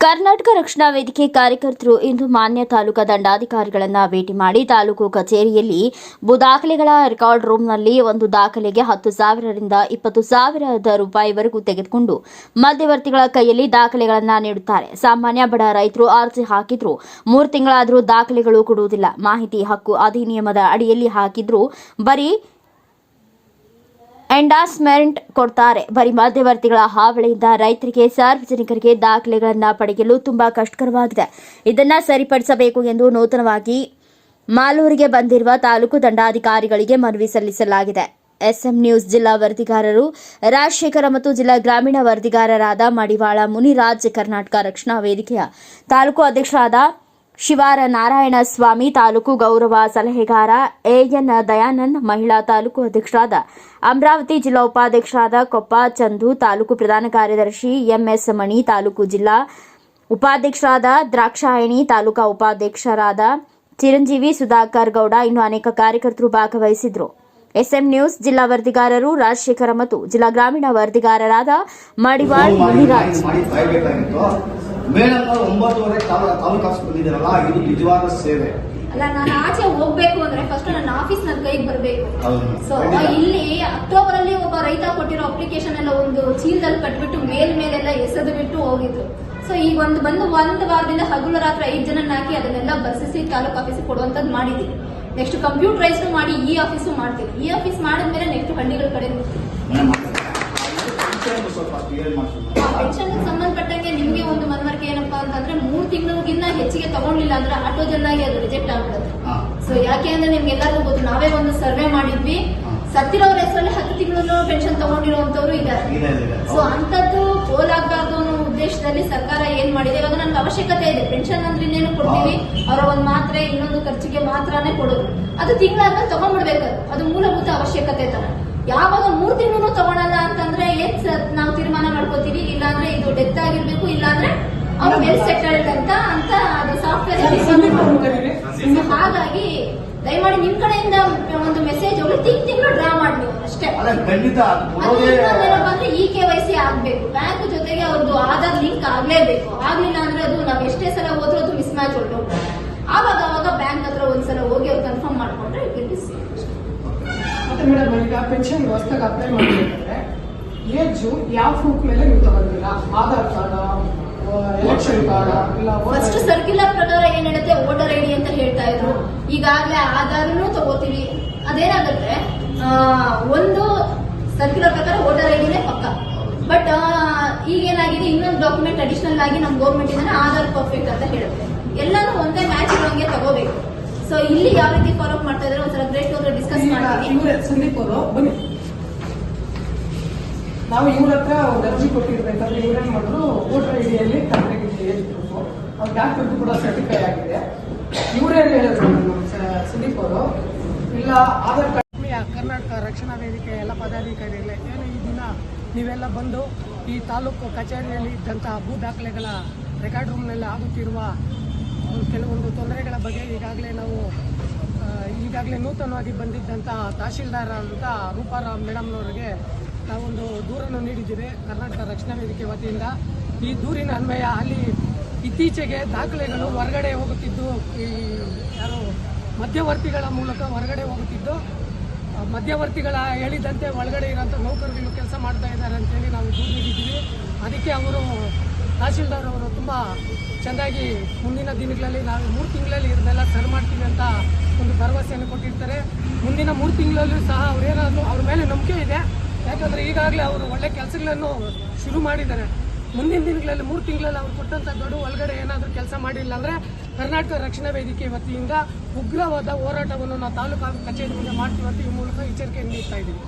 ಕರ್ನಾಟಕ ರಕ್ಷಣಾ ವೇದಿಕೆ ಕಾರ್ಯಕರ್ತರು ಇಂದು ಮಾನ್ಯ ತಾಲೂಕಾ ದಂಡಾಧಿಕಾರಿಗಳನ್ನು ಭೇಟಿ ಮಾಡಿ ತಾಲೂಕು ಕಚೇರಿಯಲ್ಲಿ ಭೂ ದಾಖಲೆಗಳ ರೆಕಾರ್ಡ್ ರೂಮ್ನಲ್ಲಿ ಒಂದು ದಾಖಲೆಗೆ ಹತ್ತು ಸಾವಿರದಿಂದ ಇಪ್ಪತ್ತು ಸಾವಿರದ ರೂಪಾಯಿವರೆಗೂ ತೆಗೆದುಕೊಂಡು ಮಧ್ಯವರ್ತಿಗಳ ಕೈಯಲ್ಲಿ ದಾಖಲೆಗಳನ್ನು ನೀಡುತ್ತಾರೆ. ಸಾಮಾನ್ಯ ಬಡ ರೈತರು ಅರ್ಜಿ ಹಾಕಿದ್ರು. ಮೂರು ತಿಂಗಳಾದರೂ ದಾಖಲೆಗಳು ಕೊಡುವುದಿಲ್ಲ. ಮಾಹಿತಿ ಹಕ್ಕು ಅಧಿನಿಯಮದ ಅಡಿಯಲ್ಲಿ ಹಾಕಿದ್ರು. ಬರೀ ಎಂಡಾಸ್ಮೆಂಟ್ ಕೊಡ್ತಾರೆ. ಬರೀ ಮಧ್ಯವರ್ತಿಗಳ ಹಾವಳಿಯಿಂದ ರೈತರಿಗೆ, ಸಾರ್ವಜನಿಕರಿಗೆ ದಾಖಲೆಗಳನ್ನು ಪಡೆಯಲು ತುಂಬಾ ಕಷ್ಟಕರವಾಗಿದೆ. ಇದನ್ನು ಸರಿಪಡಿಸಬೇಕು ಎಂದು ನೂತನವಾಗಿ ಮಾಲೂರಿಗೆ ಬಂದಿರುವ ತಾಲೂಕು ದಂಡಾಧಿಕಾರಿಗಳಿಗೆ ಮನವಿ ಸಲ್ಲಿಸಲಾಗಿದೆ. ಎಸ್ಎಂ ನ್ಯೂಸ್ ಜಿಲ್ಲಾ ವರದಿಗಾರರು ರಾಜಶೇಖರ ಮತ್ತು ಜಿಲ್ಲಾ ಗ್ರಾಮೀಣ ವರದಿಗಾರರಾದ ಮಡಿವಾಳ ಮುನಿರಾಜ್, ಕರ್ನಾಟಕ ರಕ್ಷಣಾ ವೇದಿಕೆಯ ತಾಲೂಕು ಅಧ್ಯಕ್ಷರಾದ ಶಿವಾರ ನಾರಾಯಣ ಸ್ವಾಮಿ ತಾಲೂಕು ಗೌರವ ಸಲಹೆಗಾರ ಎಎನ್ ದಯಾನಂದ್ ಮಹಿಳಾ ತಾಲೂಕು ಅಧ್ಯಕ್ಷರಾದ ಅಮರಾವತಿ ಜಿಲ್ಲಾ ಉಪಾಧ್ಯಕ್ಷರಾದ ಕೊಪ್ಪ ಚಂದು ತಾಲೂಕು ಪ್ರಧಾನ ಕಾರ್ಯದರ್ಶಿ ಎಂಎಸ್ ಮಣಿ ತಾಲೂಕು ಜಿಲ್ಲಾ ಉಪಾಧ್ಯಕ್ಷರಾದ ದ್ರಾಕ್ಷಾಯಣಿ ತಾಲೂಕಾ ಉಪಾಧ್ಯಕ್ಷರಾದ ಚಿರಂಜೀವಿ ಸುಧಾಕರ್ ಗೌಡ ಇನ್ನು ಅನೇಕ ಕಾರ್ಯಕರ್ತರು ಭಾಗವಹಿಸಿದ್ರು. ಎಸ್ಎಂ ನ್ಯೂಸ್ ಜಿಲ್ಲಾ ವರದಿಗಾರರು ರಾಜಶೇಖರ ಮತ್ತು ಜಿಲ್ಲಾ ಗ್ರಾಮೀಣ ವರದಿಗಾರರಾದ ಮಡಿವಾಳ್ ಮುನಿರಾಜ್. ಮೇಡಮ್ ಒಂಬತ್ತುವರೆ ತಾಲೂ- ತಾಲೂಕು ಆಫೀಸ್ ಬಂದಿದ್ದೀರಲ್ಲ ಇದು ನಿಜವಾದ ಸೇವೆ. ಅಲ್ಲ ನಾನು ಆಚೆ ಹೋಗ್ಬೇಕು ಅಂದ್ರೆ ಫಸ್ಟ್ ನನ್ನ ಆಫೀಸ್ ನನ್ನ ಕೈಗೆ ಬರಬೇಕು. ಸೊ ಇಲ್ಲಿ ಅಕ್ಟೋಬರ್ ಅಲ್ಲಿ ಒಬ್ಬ ರೈತ ಕೊಟ್ಟಿರೋ ಅಪ್ಲಿಕೇಶನ್ ಎಲ್ಲ ಒಂದು ಚೀಲದಲ್ಲಿ ಕಟ್ಬಿಟ್ಟು ಮೇಲ್ ಮೇಲೆಲ್ಲ ಎಸೆದು ಬಿಟ್ಟು ಹೋಗಿದ್ರು. ಸೊ ಈಗ ಒಂದು ಬಂದು ಒಂದು ವಾರದಿಂದ ಹಗಲು ರಾತ್ರಿ ಐದು ಜನ ಹಾಕಿ ಅದನ್ನೆಲ್ಲ ಬರ್ಸಿಸಿ ತಾಲೂಕು ಆಫೀಸ್ ಕೊಡುವಂತದ್ದು ಮಾಡಿದೀನಿ. ನೆಕ್ಸ್ಟ್ ಕಂಪ್ಯೂಟರೈಸ್ ಮಾಡಿ ಈ ಆಫೀಸು ಮಾಡ್ತೀನಿ. ಈ ಆಫೀಸ್ ಮಾಡಿದ್ಮೇಲೆ ನೆಕ್ಸ್ಟ್ ಹಳ್ಳಿಗಳ ಕಡೆ ಸಂಬಂಧಪಟ್ಟ ಮೇಡಮ್ ಸಂಬಂಧಪಟ್ಟಂಗೆ ನಿಮ್ಗೆ ಒಂದು ಮನವರಿಕೆ ಏನಪ್ಪಾ ಅಂತಂದ್ರೆ ಮೂರು ತಿಂಗಳಿಗಿಂತ ಹೆಚ್ಚಿಗೆ ತಗೊಂಡಿಲ್ಲ ಅಂದ್ರೆ ಆಟೋ ಆಗಿ ಅದು ರಿಜೆಕ್ಟ್ ಆಗ್ಬಿಡುತ್ತೆ. ಸೊ ಯಾಕೆ ಅಂದ್ರೆ ನಿಮ್ಗೆ ಎಲ್ಲರಿಗೂ ಗೊತ್ತು ನಾವೇ ಒಂದು ಸರ್ವೆ ಮಾಡಿದ್ವಿ. ಸತ್ತಿರೋರ ಹೆಸರಲ್ಲಿ ಹತ್ತು ತಿಂಗಳು ಪೆನ್ಷನ್ ತಗೊಂಡಿರುವಂತವ್ರು ಇದ್ದಾರೆ. ಇದೆ ಇದೆ ಸೊ ಅಂತದ್ದು ಪೋಲ್ ಆಗ್ಬಾರ್ದು ಅನ್ನೋ ಉದ್ದೇಶದಲ್ಲಿ ಸರ್ಕಾರ ಏನ್ ಮಾಡಿದೆ? ಇವಾಗ ನನ್ಗೆ ಅವಶ್ಯಕತೆ ಇದೆ. ಪೆನ್ಷನ್ ಅಂದ್ರೆ ಇನ್ನೇನು ಕೊಡ್ತೀವಿ? ಅವರ ಒಂದ್ ಮಾತ್ರೆ ಇನ್ನೊಂದು ಖರ್ಚಿಗೆ ಮಾತ್ರನೇ ಕೊಡೋದು. ಅದು ತಿಂಗಳಾದ್ಮೇಲೆ ತಗೊಂಡ್ಬಿಡ್ಬೇಕು. ಅದು ಮೂಲಭೂತ ಅವಶ್ಯಕತೆ ತರ ಯಾವಾಗ ಮೂರ್ ತಿಂಗಳು ತಗೊಳಲ್ಲ ಅಂತಂದ್ರೆ ಏನ್ ಸರ್ ನಾವು ತೀರ್ಮಾನ ಮಾಡ್ಕೋತೀವಿ. ಇಲ್ಲಾಂದ್ರೆ ಇದು ಡೆತ್ ಆಗಿರ್ಬೇಕು ಇಲ್ಲಾಂದ್ರೆ ಅವ್ರು ವೆಲ್ ಸೆಟಲ್ಡ್ ಅಂತ ಅಂತ ಅದು ಸಾಫ್ಟ್ವೇರ್ ಹಾಗಾಗಿ ದಯಮಾಡಿ ನಿಮ್ ಕಡೆಯಿಂದ ಒಂದು ಮೆಸೇಜ್ ಹೋಗಿ ತಿಂಗ್ ತಿಂಗಳು ಡ್ರಾ ಮಾಡಿ ನೀವು ಅಷ್ಟೇ. ಬಂದ್ರೆ ಇ ಕೆ ವೈ ಸಿ ಆಗ್ಬೇಕು. ಬ್ಯಾಂಕ್ ಜೊತೆಗೆ ಅವ್ರದ್ದು ಆಧಾರ್ ಲಿಂಕ್ ಆಗ್ಲೇಬೇಕು. ಆಗ್ಲಿಲ್ಲ ಅಂದ್ರೆ ಅದು ನಾವ್ ಎಷ್ಟೇ ಸಲ ಹೋದ್ರೂ ಅದು ಮಿಸ್ ಮ್ಯಾಚ್ ಉಂಟು ಆವಾಗ ಅವಾಗ ಬ್ಯಾಂಕ್ ಹತ್ರ ಒಂದ್ಸಲ ಹೋಗಿ ಅವ್ರು ಕನ್ಫರ್ಮ್ ಮಾಡ್ಕೊಂಡ್ರೆ ಇಟ್ ವಿಲ್ ಬಿ ಮತ್ತೆ ಮೇಡಮ್ ಈಗ ಪೆನ್ಷನ್ ಹೊಸದಾಗಿ ಅಪ್ಲೈ ಮಾಡಬೇಕಂದ್ರೆ ಏಜ್ ಯಾವ ಪ್ರೂಫ್ ಮೇಲೆ ನೀವು ತಗೊಂಡಿಲ್ಲ ಆಧಾರ್ ಕಾರ್ಡ್ ಎಲೆಕ್ಷನ್ ಕಾರ್ಡ್ ಇಲ್ಲ ಫಸ್ಟ್ ಸರ್ಕ್ಯುಲರ್ ಪ್ರಕಾರ ಏನ್ ಹೇಳುತ್ತೆ? ವೋಟರ್ ಐಡಿ ಅಂತ ಹೇಳ್ತಾ ಇದ್ರು. ಈಗಾಗಲೇ ಆಧಾರನು ತಗೋತೀವಿ. ಅದೇನಾಗುತ್ತೆ? ಒಂದು ಸರ್ಕ್ಯುಲರ್ ಪ್ರಕಾರ ವೋಟರ್ ಐಡಿನೇ ಪಕ್ಕ. ಬಟ್ ಈಗ ಏನಾಗಿದೆ? ಇನ್ನೊಂದು ಡಾಕ್ಯುಮೆಂಟ್ ಅಡಿಷನಲ್ ಆಗಿ ನಮ್ಮ ಗೌರ್ಮೆಂಟ್ ಇಂದ ಆಧಾರ್ ಪರ್ಫೆಕ್ಟ್ ಅಂತ ಹೇಳುತ್ತೆ. ಎಲ್ಲಾನು ಒಂದೇ ಮ್ಯಾಚ್ ಇರೋಂಗೆ ತಗೋಬೇಕು. ಸೊ ಇಲ್ಲಿ ಯಾವ ರೀತಿ ಫಾಲೋ ಮಾಡ್ತಾ ಇದ್ರೆ ಒಂದ್ಸಲ ಗ್ರೇಟ್ ಹೋದ್ರೆ ಡಿಸ್ಕಸ್ ಮಾಡ್ತೀನಿ ಇವರೇ ಸಂದೀಪ್ ಅವರು ಬನ್ನಿ. ನಾವು ಇವ್ರ ಹತ್ರ ಒಂದು ಅರ್ಜಿ ಕೊಟ್ಟಿರ್ಬೇಕಂದ್ರೆ ಇವ್ರೇನ್ ಮಾಡಿದ್ರು ವೋಟರ್ ಐಡಿಯಲ್ಲಿ ಕರೆಕ್ಟ್ ಏಜ್ ಪ್ರೂಫ್ ಅವ್ರ ಡಾಕ್ಟರ್ದು ಕೂಡ ಸರ್ಟಿಫೈ ಆಗಿದೆ. ಇವರೇನು ಹೇಳಿದ್ರು ಸುದೀಪ್ ಅವರು? ಇಲ್ಲ ಆಧಾರ್ ಕಾರ್ಡ್ ಕರ್ನಾಟಕ ರಕ್ಷಣಾ ವೇದಿಕೆ ಎಲ್ಲ ಪದಾಧಿಕಾರಿಗಳೇ ಏನು ಈ ದಿನ ನೀವೆಲ್ಲ ಬಂದು ಈ ತಾಲೂಕು ಕಚೇರಿಯಲ್ಲಿ ಇದ್ದಂತಹ ಭೂ ದಾಖಲೆಗಳ ರೆಕಾರ್ಡ್ ರೂಮ್ನಲ್ಲಿ ಆಗುತ್ತಿರುವ ಕೆಲವೊಂದು ತೊಂದರೆಗಳ ಬಗ್ಗೆ ಈಗಾಗಲೇ ನಾವು ಈಗಾಗಲೇ ನೂತನವಾಗಿ ಬಂದಿದ್ದಂಥ ತಹಶೀಲ್ದಾರ್ ಅಂತ ರೂಪಾರಾವ್ ಮೇಡಮ್ನವರಿಗೆ ನಾವೊಂದು ದೂರನ್ನು ನೀಡಿದ್ದೀವಿ ಕರ್ನಾಟಕ ರಕ್ಷಣಾ ವೇದಿಕೆ ವತಿಯಿಂದ. ಈ ದೂರಿನ ಅನ್ವಯ ಅಲ್ಲಿ ಇತ್ತೀಚೆಗೆ ದಾಖಲೆಗಳು ಹೊರಗಡೆ ಹೋಗುತ್ತಿದ್ದು, ಈ ಯಾರು ಮಧ್ಯವರ್ತಿಗಳ ಮೂಲಕ ಹೊರಗಡೆ ಹೋಗುತ್ತಿದ್ದು ಮಧ್ಯವರ್ತಿಗಳ ಹೇಳಿದಂತೆ ಒಳಗಡೆ ಇರೋಂಥ ನೌಕರರು ಕೆಲಸ ಮಾಡ್ತಾ ಇದ್ದಾರೆ ಅಂತೇಳಿ ನಾವು ದೂರು ನೀಡಿದ್ದೀವಿ. ಅದಕ್ಕೆ ಅವರು ತಹಶೀಲ್ದಾರ್ ಅವರು ತುಂಬ ಚೆಂದಾಗಿ ಮುಂದಿನ ದಿನಗಳಲ್ಲಿ ನಾವು ಮೂರು ತಿಂಗಳಲ್ಲಿ ಇದನ್ನೆಲ್ಲ ಸರಿ ಮಾಡ್ತೀವಿ ಅಂತ ಒಂದು ಭರವಸೆಯನ್ನು ಕೊಟ್ಟಿರ್ತಾರೆ. ಮುಂದಿನ ಮೂರು ತಿಂಗಳಲ್ಲೂ ಸಹ ಅವರೇನಾದ್ರು ಅವ್ರ ಮೇಲೆ ನಂಬಿಕೆ ಇದೆ. ಯಾಕಂದರೆ ಈಗಾಗಲೇ ಅವರು ಒಳ್ಳೆ ಕೆಲಸಗಳನ್ನು ಶುರು ಮಾಡಿದ್ದಾರೆ. ಮುಂದಿನ ದಿನಗಳಲ್ಲಿ ಮೂರು ತಿಂಗಳಲ್ಲಿ ಅವ್ರು ಕೊಟ್ಟಂಥ ಗಡುವು ಒಳಗಡೆ ಏನಾದರೂ ಕೆಲಸ ಮಾಡಿಲ್ಲ ಅಂದರೆ ಕರ್ನಾಟಕ ರಕ್ಷಣಾ ವೇದಿಕೆ ವತಿಯಿಂದ ಉಗ್ರವಾದ ಹೋರಾಟವನ್ನು ನಾವು ತಾಲೂಕು ಕಚೇರಿಯಿಂದ ಮಾಡ್ತೀವಿ ಅಂತ ಈ ಮೂಲಕ ಎಚ್ಚರಿಕೆ ನೀಡ್ತಾ ಇದ್ದೀವಿ.